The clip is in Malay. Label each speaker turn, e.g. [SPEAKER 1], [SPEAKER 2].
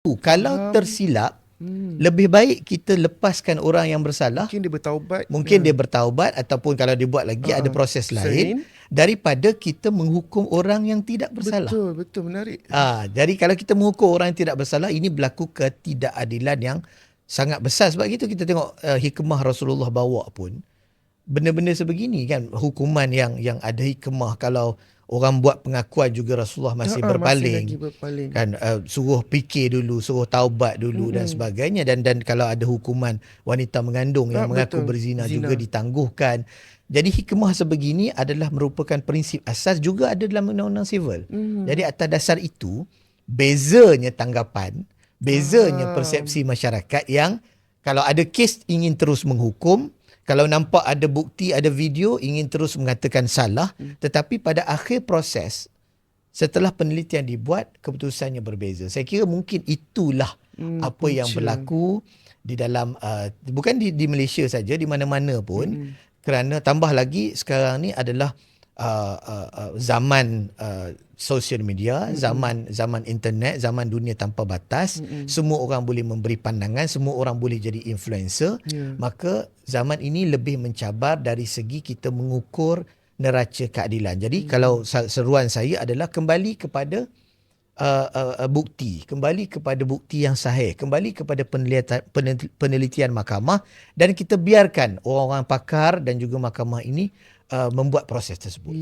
[SPEAKER 1] Kalau tersilap,
[SPEAKER 2] Hmm.
[SPEAKER 1] lebih baik kita lepaskan orang yang bersalah.
[SPEAKER 2] Mungkin dia bertaubat.
[SPEAKER 1] Mungkin dia bertaubat ataupun kalau dia buat lagi
[SPEAKER 2] Ah,
[SPEAKER 1] ada proses lain
[SPEAKER 2] lain.
[SPEAKER 1] daripada kita menghukum orang yang tidak bersalah.
[SPEAKER 2] Betul, betul menarik.
[SPEAKER 1] Ah, jadi kalau kita menghukum orang yang tidak bersalah ini berlaku ketidakadilan yang sangat besar sebab itu kita tengok uh, hikmah Rasulullah bawa pun benda-benda sebegini kan hukuman yang yang ada hikmah kalau orang buat pengakuan juga Rasulullah masih
[SPEAKER 2] Ah, ah,
[SPEAKER 1] berpaling
[SPEAKER 2] Masih lagi berpaling.
[SPEAKER 1] kan uh, suruh fikir dulu suruh taubat dulu mm dan sebagainya dan dan kalau ada hukuman wanita mengandung yang
[SPEAKER 2] Ah,
[SPEAKER 1] mengaku
[SPEAKER 2] betul.
[SPEAKER 1] berzina
[SPEAKER 2] Zina.
[SPEAKER 1] juga ditangguhkan jadi hikmah sebegini adalah merupakan prinsip asas juga ada dalam undang-undang sivil
[SPEAKER 2] Hmm.
[SPEAKER 1] jadi atas dasar itu bezanya tanggapan bezanya
[SPEAKER 2] Ah.
[SPEAKER 1] persepsi masyarakat yang kalau ada kes ingin terus menghukum kalau nampak ada bukti ada video ingin terus mengatakan salah
[SPEAKER 2] Hmm.
[SPEAKER 1] tetapi pada akhir proses setelah penelitian dibuat keputusannya berbeza saya kira mungkin itulah
[SPEAKER 2] Hmm,
[SPEAKER 1] apa yang
[SPEAKER 2] punca.
[SPEAKER 1] berlaku di dalam uh, bukan di di Malaysia saja di mana-mana pun
[SPEAKER 2] Hmm.
[SPEAKER 1] kerana tambah lagi sekarang ni adalah uh, uh, uh, zaman uh, social media, zaman zaman internet, zaman dunia tanpa batas,
[SPEAKER 2] Mm-mm.
[SPEAKER 1] semua orang boleh memberi pandangan, semua orang boleh jadi influencer.
[SPEAKER 2] Ya.
[SPEAKER 1] Maka zaman ini lebih mencabar dari segi kita mengukur neraca keadilan. Jadi kalau sa- seruan saya adalah kembali kepada uh, uh, uh, bukti, kembali kepada bukti yang sahih, kembali kepada penelitian, penel- penelitian mahkamah. Dan kita biarkan orang-orang pakar dan juga mahkamah ini uh, membuat proses tersebut.